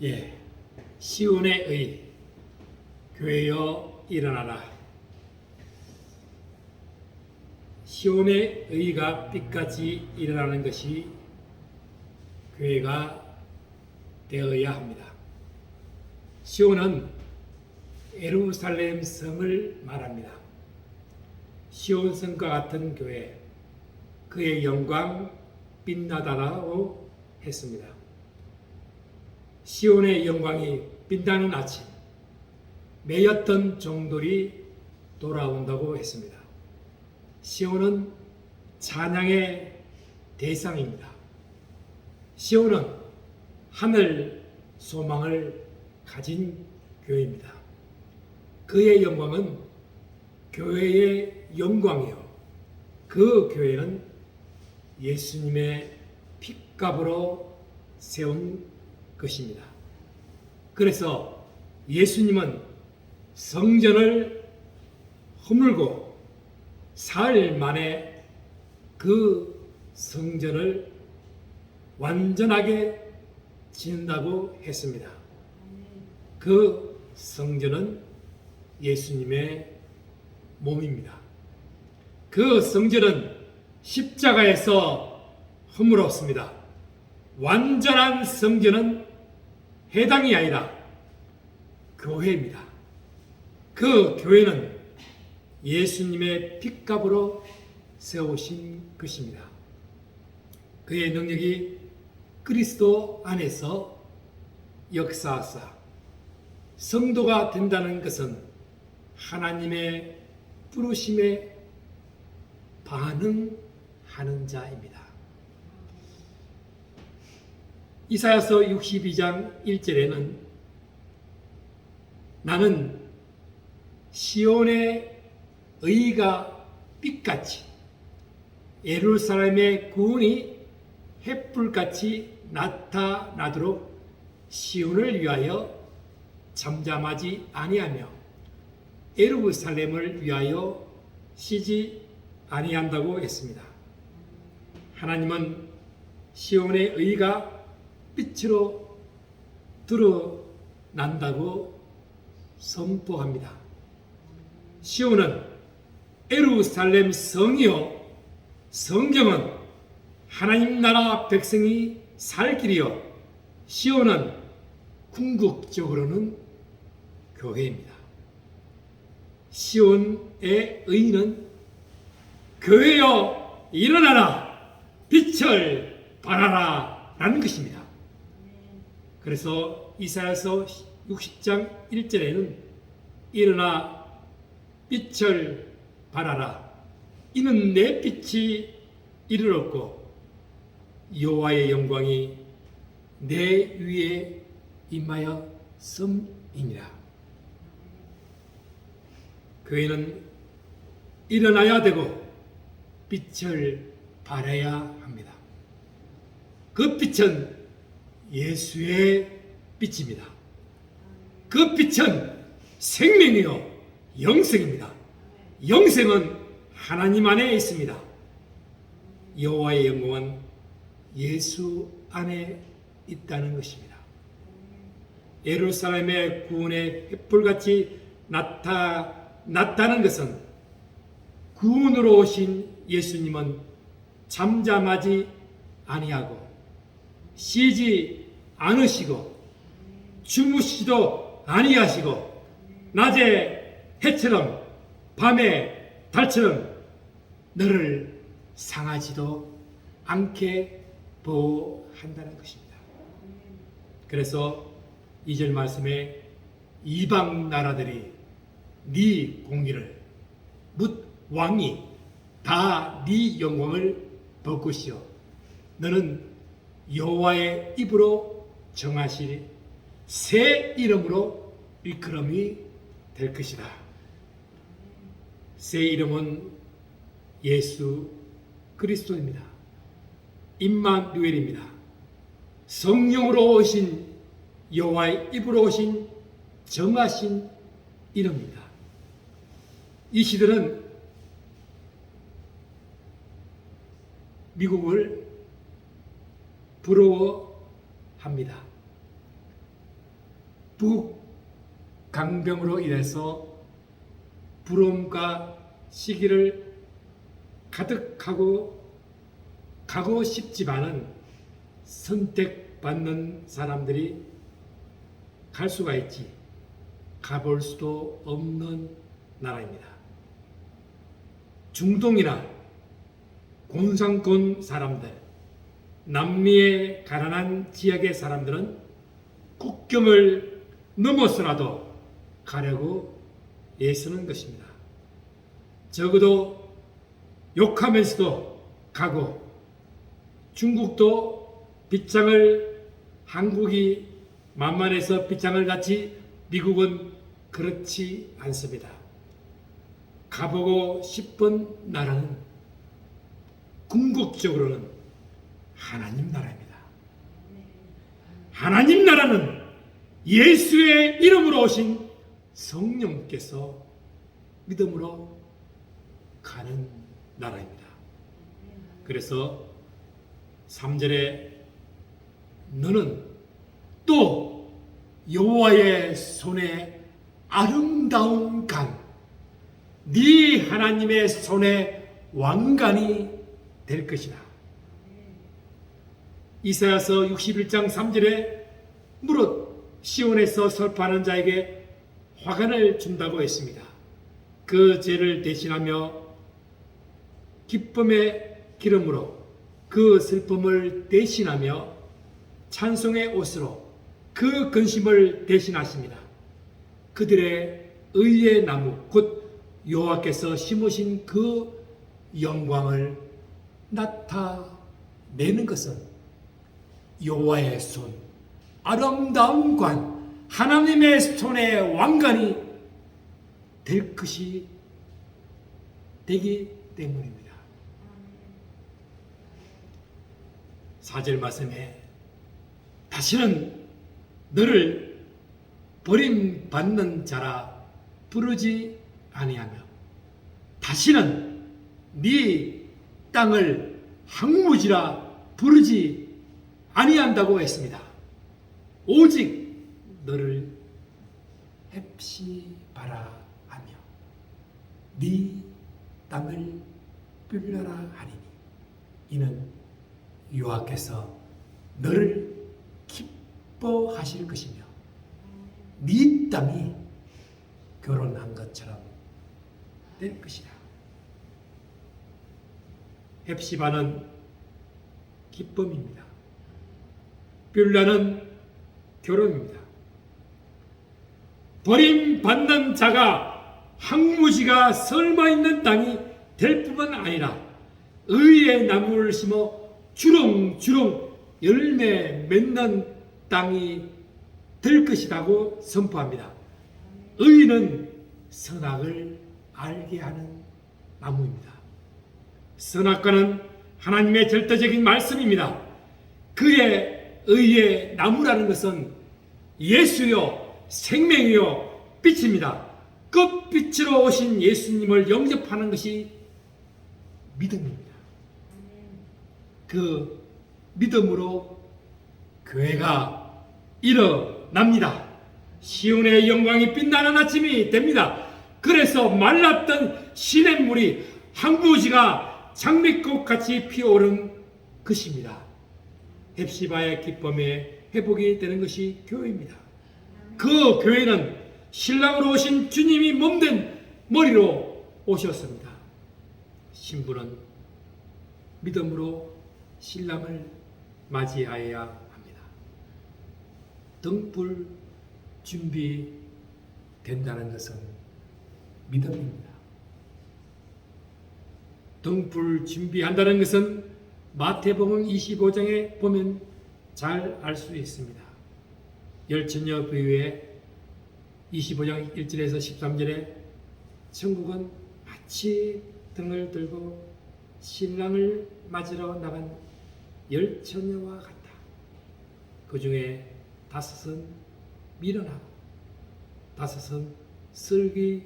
예, 시온의 의 교회여 일어나라. 시온의 의가 빛같이 일어나는 것이 교회가 되어야 합니다. 시온은 에루살렘 성을 말합니다. 시온 성과 같은 교회, 그의 영광 빛나다라고 했습니다. 시온의 영광이 빛나는 아침, 매였던 종들이 돌아온다고 했습니다. 시온은 찬양의 대상입니다. 시온은 하늘 소망을 가진 교회입니다. 그의 영광은 교회의 영광이요. 그 교회는 예수님의 핏값으로 세운 것입니다. 그래서 예수님은 성전을 허물고 사흘 만에 그 성전을 완전하게 짓는다고 했습니다. 그 성전은 예수님의 몸입니다. 그 성전은 십자가에서 허물었습니다. 완전한 성전은 해당이 아니라 교회입니다. 그 교회는 예수님의 핏값으로 세우신 것입니다. 그의 능력이 그리스도 안에서 역사하사 성도가 된다는 것은 하나님의 부르심에 반응하는 자입니다. 이사야서 62장 1절에는 나는 시온의 의가 빛같이 예루살렘의 구원이 햇불같이 나타나도록 시온을 위하여 잠잠하지 아니하며 예루살렘을 위하여 쉬지 아니한다고 했습니다. 하나님은 시온의 의가 빛으로 드러난다고 선포합니다. 시온은 에루살렘 성이요 성경은 하나님 나라 백성이 살 길이요 시온은 궁극적으로는 교회입니다. 시온의 의는 교회여 일어나라 빛을 발하라 라는 것입니다. 그래서 이사야서 60장 1절에는 일어나 빛을 발하라 이는 내 빛이 이르렀고 여호와의 영광이 내 위에 임하여 섬이니라 교회는 일어나야 되고 빛을 발해야 합니다. 그 빛은 예수의 빛입니다. 그 빛은 생명이요 영생입니다. 영생은 하나님 안에 있습니다. 여호와의 영광은 예수 안에 있다는 것입니다. 예루살렘의 구원의 횃불같이 나타났다는 것은 구원으로 오신 예수님은 잠잠하지 아니하고 쉬지 않으시고 주무시도 아니하시고 낮에 해처럼 밤에 달처럼 너를 상하지도 않게 보호한다는 것입니다. 그래서 이 절 말씀에 이방 나라들이 네 공의를 묻 왕이 다 네 영광을 볼 것이요 너는 여호와의 입으로 정하실 새 이름으로 일컬음이 될 것이다. 새 이름은 예수 그리스도입니다. 임마누엘입니다. 성령으로 오신 여호와의 입으로 오신 정하신 이름입니다. 이 시대는 미국을 부러워합니다. 북강병으로 인해서 부러움과 시기를 가득하고 가고 싶지만은 선택받는 사람들이 갈 수가 있지 가볼 수도 없는 나라입니다. 중동이나 공산권 사람들, 남미의 가난한 지역의 사람들은 국경을 넘어서라도 가려고 애쓰는 것입니다. 적어도 욕하면서도 가고 중국도 빗장을 한국이 만만해서 빗장을 갖지 미국은 그렇지 않습니다. 가보고 싶은 나라는 궁극적으로는 하나님 나라입니다. 하나님 나라는 예수의 이름으로 오신 성령께서 믿음으로 가는 나라입니다. 그래서 3절에 너는 또 여호와의 손에 아름다운 강, 네 하나님의 손에 왕관이 될 것이다. 이사야서 61장 3절에 무릇 시온에서 설파하는 자에게 화관을 준다고 했습니다. 그 죄를 대신하며 기쁨의 기름으로 그 슬픔을 대신하며 찬송의 옷으로 그 근심을 대신하십니다. 그들의 의의 나무 곧 여호와께서 심으신 그 영광을 나타내는 것은 여호와의 손 아름다운 관 하나님의 손의 왕관이 될 것이 되기 때문입니다. 사절 말씀에 다시는 너를 버림받는 자라 부르지 아니하며 다시는 네 땅을 항무지라 부르지 아니한다고 했습니다. 오직 너를 햅시바라 하며 네 땅을 빌려라 하리니 이는 여호와께서 너를 기뻐하실 것이며 네 땅이 결혼한 것처럼 될 것이다. 햅시바는 기쁨입니다. 빌라는 결혼입니다. 버림받는 자가 항무지가 설마 있는 땅이 될 뿐만 아니라 의의 나무를 심어 주렁주렁 열매 맺는 땅이 될 것이라고 선포합니다. 의는 선악을 알게 하는 나무입니다. 선악과는 하나님의 절대적인 말씀입니다. 그의 의의 나무라는 것은 예수요 생명이요 빛입니다. 끝빛으로 오신 예수님을 영접하는 것이 믿음입니다. 그 믿음으로 교회가 일어납니다. 시온의 영광이 빛나는 아침이 됩니다. 그래서 말랐던 시냇물이 항부지가 장미꽃 같이 피어오른 것입니다. 헵시바의 기쁨에 회복이 되는 것이 교회입니다. 그 교회는 신랑으로 오신 주님이 몸된 머리로 오셨습니다. 신부는 믿음으로 신랑을 맞이하여야 합니다. 등불 준비된다는 것은 믿음입니다. 등불 준비한다는 것은 마태복음 25장에 보면 잘 알 수 있습니다. 열천녀 부유의 25장 1절에서 13절에 천국은 마치 등을 들고 신랑을 맞으러 나간 열 처녀와 같다. 그 중에 다섯은 미련하고 다섯은 슬기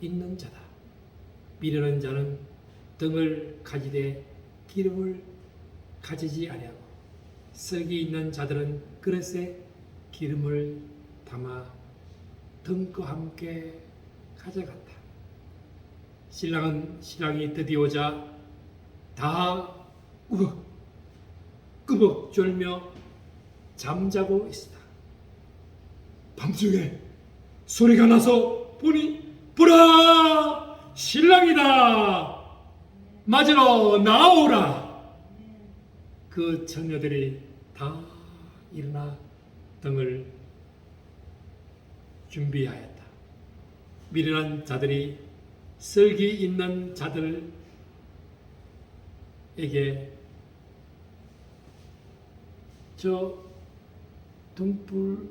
있는 자다. 미련한 자는 등을 가지되 기름을 가지지 아니하고 슬기 있는 자들은 그릇에 기름을 담아 등과 함께 가져갔다. 신랑은 신랑이 드디어자 다 우걱 끄벅 졸며 잠자고 있었다. 밤중에 소리가 나서 보니 보라 신랑이다 맞으러 나오라 그 처녀들이 다 일어나 등을 준비하였다 미련한 자들이 슬기 있는 자들에게 저 등불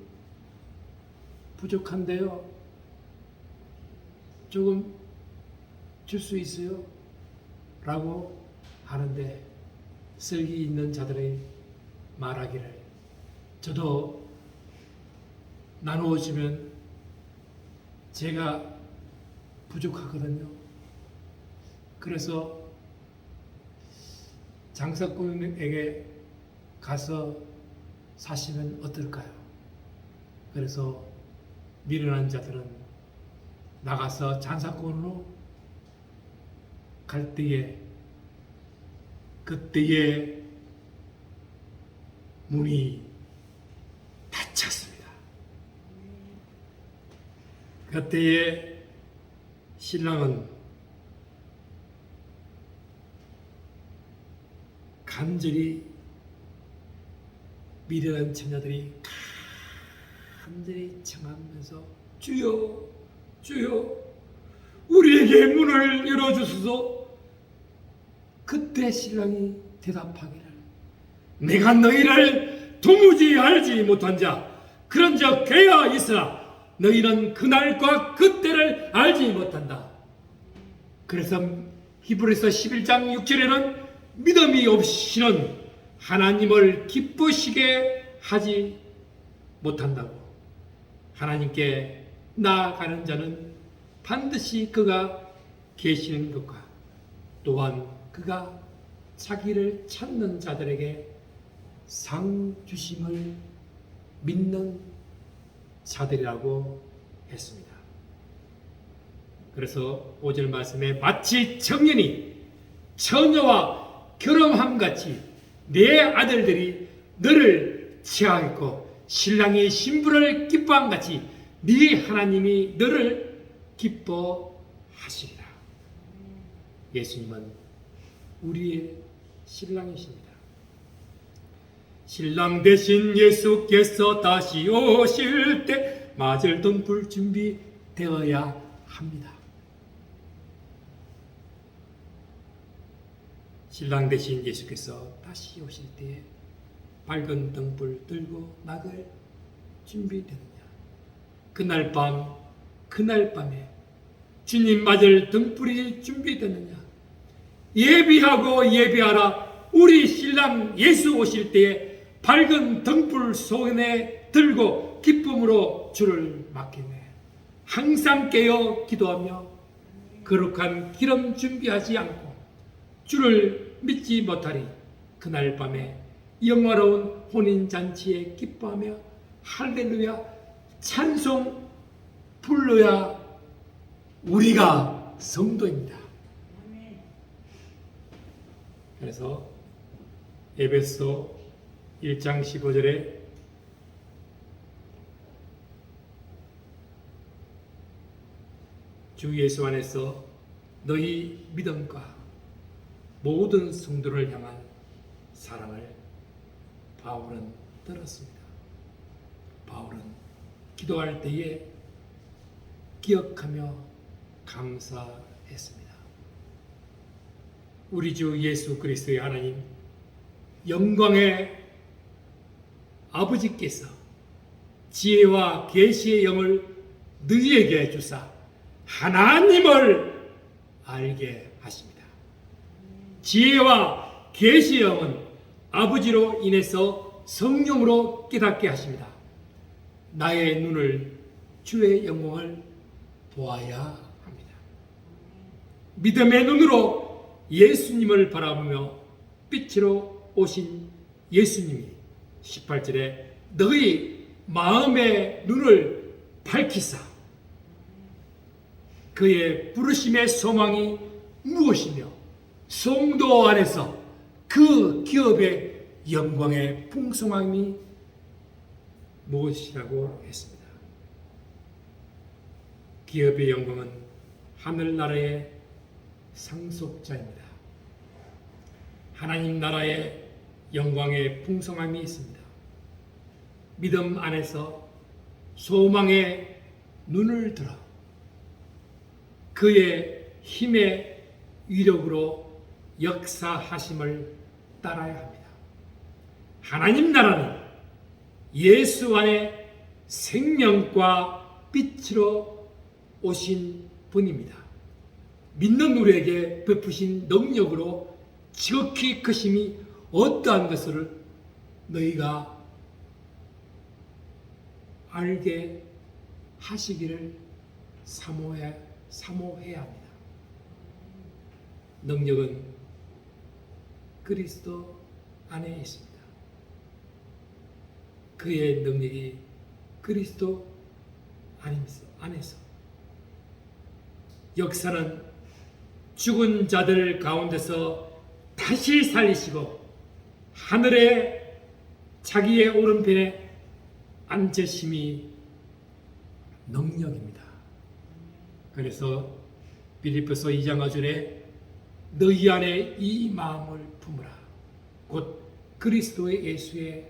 부족한데요. 조금 줄 수 있어요? 라고 하는데 슬기 있는 자들의 말하기를 저도 나누어 주면 제가 부족하거든요. 그래서 장사꾼에게 가서 사시면 어떨까요? 그래서 미련한 자들은 나가서 장사꾼으로 갈 때에 그때에 문이 닫혔습니다. 그때에 신랑은 간절히 미련한 처녀들이 간절히 청하면서 주여 주여 우리에게 문을 열어주소서 그때 신랑이 대답하기를 내가 너희를 도무지 알지 못한 자 그런 자 괴야 있으나 너희는 그날과 그때를 알지 못한다. 그래서 히브리서 11장 6절에는 믿음이 없이는 하나님을 기쁘시게 하지 못한다고. 하나님께 나아가는 자는 반드시 그가 계시는 것과 또한 그가 자기를 찾는 자들에게 상 주심을 믿는 자들이라고 했습니다. 그래서 5절 말씀에 마치 청년이 처녀와 결혼함 같이 내 아들들이 너를 취하겠고 신랑이 신부를 기뻐함 같이 네 하나님이 너를 기뻐하시리라. 예수님은 우리의 신랑이십니다. 신랑 대신 예수께서 다시 오실 때 맞을 등불 준비되어야 합니다. 신랑 대신 예수께서 다시 오실 때에 밝은 등불 들고 나갈 준비되느냐? 그날 밤, 그날 밤에 주님 맞을 등불이 준비되느냐? 예비하고 예비하라. 우리 신랑 예수 오실 때에 밝은 등불 손에 들고 기쁨으로 주를 맡기네. 항상 깨어 기도하며 거룩한 기름 준비하지 않고 주를 믿지 못하리. 그날 밤에 영화로운 혼인 잔치에 기뻐하며 할렐루야 찬송 불러야 우리가 성도입니다. 그래서 에베소 1장 15절에 주 예수 안에서 너희 믿음과 모든 성도를 향한 사랑을 바울은 들었습니다. 바울은 기도할 때에 기억하며 감사했습니다. 우리 주 예수 그리스도의 하나님 영광의 아버지께서 지혜와 계시의 영을 너희에게 주사 하나님을 알게 하십니다. 지혜와 계시의 영은 아버지로 인해서 성령으로 깨닫게 하십니다. 나의 눈을 주의 영광을 보아야 합니다. 믿음의 눈으로 예수님을 바라보며 빛으로 오신 예수님이 18절에 너희 마음의 눈을 밝히사 그의 부르심의 소망이 무엇이며 성도 안에서 그 기업의 영광의 풍성함이 무엇이라고 했습니다. 기업의 영광은 하늘나라의 상속자입니다. 하나님 나라의 영광의 풍성함이 있습니다. 믿음 안에서 소망의 눈을 들어 그의 힘의 위력으로 역사하심을 따라야 합니다. 하나님 나라는 예수 안에 생명과 빛으로 오신 분입니다. 믿는 우리에게 베푸신 능력으로 지극히 크심이 어떠한 것을 너희가 알게 하시기를 사모해, 사모해야 합니다. 능력은 그리스도 안에 있습니다. 그의 능력이 그리스도 안에서, 안에서 역사는 죽은 자들 가운데서 다시 살리시고 하늘에 자기의 오른편에 앉으심이 능력입니다. 그래서 빌립보서 2장 5절에 너희 안에 이 마음을 품으라. 곧 그리스도의 예수의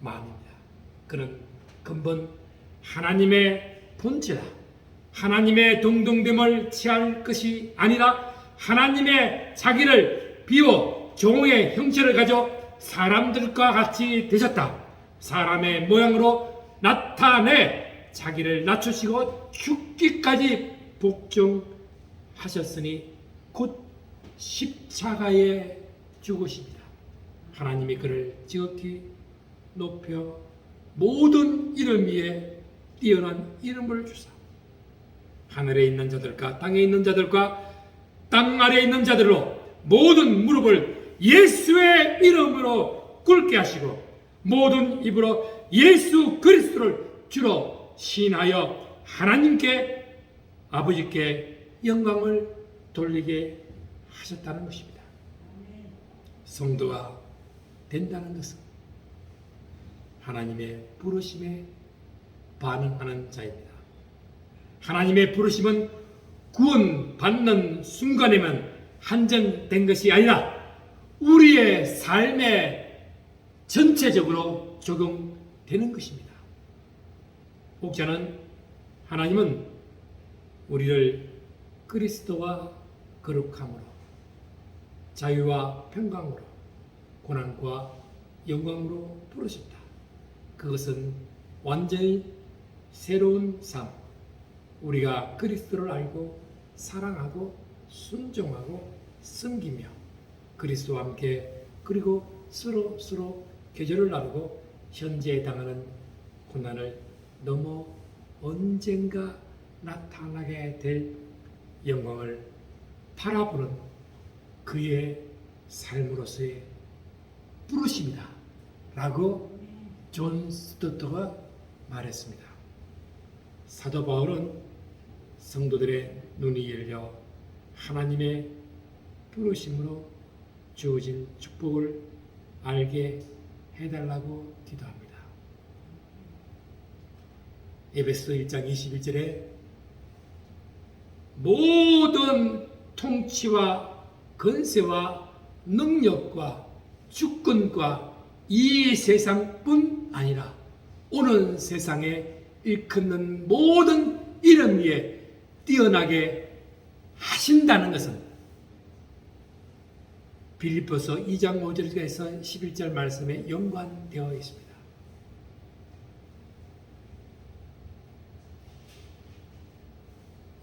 마음입니다. 그는 근본 하나님의 본체다. 하나님의 동등됨을 취할 것이 아니라 하나님의 자기를 비워 종의 형체를 가져 사람들과 같이 되셨다. 사람의 모양으로 나타내 자기를 낮추시고 죽기까지 복종하셨으니 곧 십자가에 죽으십니다. 하나님이 그를 지극히 높여 모든 이름 위에 뛰어난 이름을 주사 하늘에 있는 자들과 땅에 있는 자들과 땅 아래에 있는 자들로 모든 무릎을 예수의 이름으로 꿇게 하시고 모든 입으로 예수 그리스도를 주로 신하여 하나님께 아버지께 영광을 돌리게 하셨다는 것입니다. 성도가 된다는 것은 하나님의 부르심에 반응하는 자입니다. 하나님의 부르심은 구원 받는 순간에만 한정된 것이 아니라 우리의 삶에 전체적으로 적용되는 것입니다. 목자는 하나님은 우리를 그리스도와 거룩함으로 자유와 평강으로 고난과 영광으로 부르셨다. 그것은 완전히 새로운 삶, 우리가 그리스도를 알고 사랑하고 순종하고 섬기며 그리스도와 함께 그리고 서로 서로 계절을 나누고 현재 당하는 고난을 넘어 언젠가 나타나게 될 영광을 바라보는 그의 삶으로서의 부르심이다. 라고 존 스토터가 말했습니다. 사도 바울은 성도들의 눈이 열려 하나님의 부르심으로 주어진 축복을 알게 해달라고 기도합니다. 에베소 1장 21절에 모든 통치와 건세와 능력과 주권과 이 세상뿐 아니라 오는 세상에 일컫는 모든 이름 위에 뛰어나게 하신다는 것은 빌립보서 2장 5절에서 11절 말씀에 연관되어 있습니다.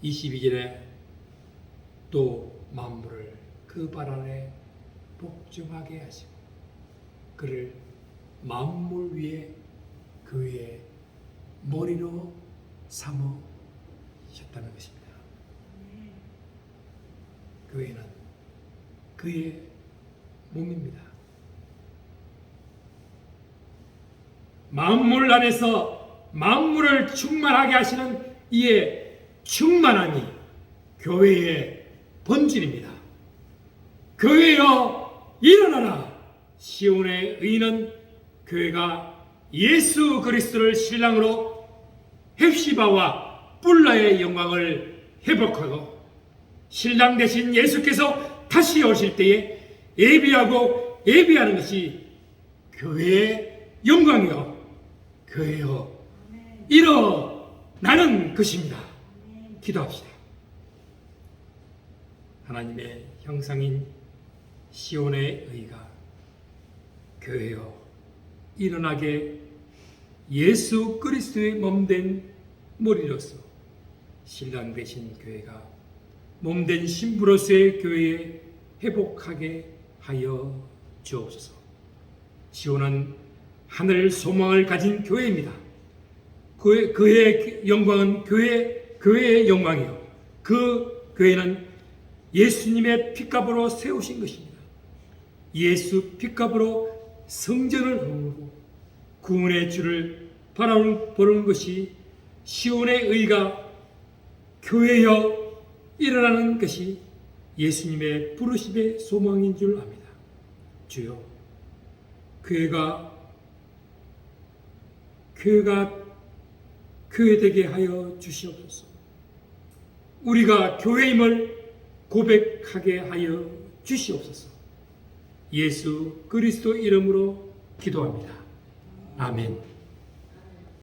(22절에) 또 만물을 그발 아래 복종하게 하시고 그를 만물 위에 그 위에 머리로 삼으셨다는 것입니다. 교회는 그의 몸입니다. 만물 안에서 만물을 충만하게 하시는 이의 충만함이 교회의 본질입니다. 교회여 일어나라. 시온의 의는 교회가 예수 그리스도를 신랑으로 헵시바와 뿔라의 영광을 회복하고 신랑 대신 예수께서 다시 오실 때에 예비하고 예비하는 것이 교회의 영광이요 교회요 일어나는 것입니다. 기도합시다. 하나님의 형상인 시온의 의가 교회여 일어나게 예수 그리스도의 몸된 머리로서 신랑 되신 교회가 몸된 신부로서의 교회에 회복하게 하여 주옵소서. 시온은 하늘 소망을 가진 교회입니다. 그의, 그의 영광은 교회, 교회의 영광이요. 그 교회는 예수님의 핏값으로 세우신 것입니다. 예수 핏값으로 성전을 허물고 구원의 주를 바라보는 것이 시온의 의가 교회여 일어나는 것이 예수님의 부르심의 소망인 줄 압니다. 주여, 교회가 교회가 교회되게 하여 주시옵소서. 우리가 교회임을 고백하게 하여 주시옵소서. 예수 그리스도 이름으로 기도합니다. 아멘.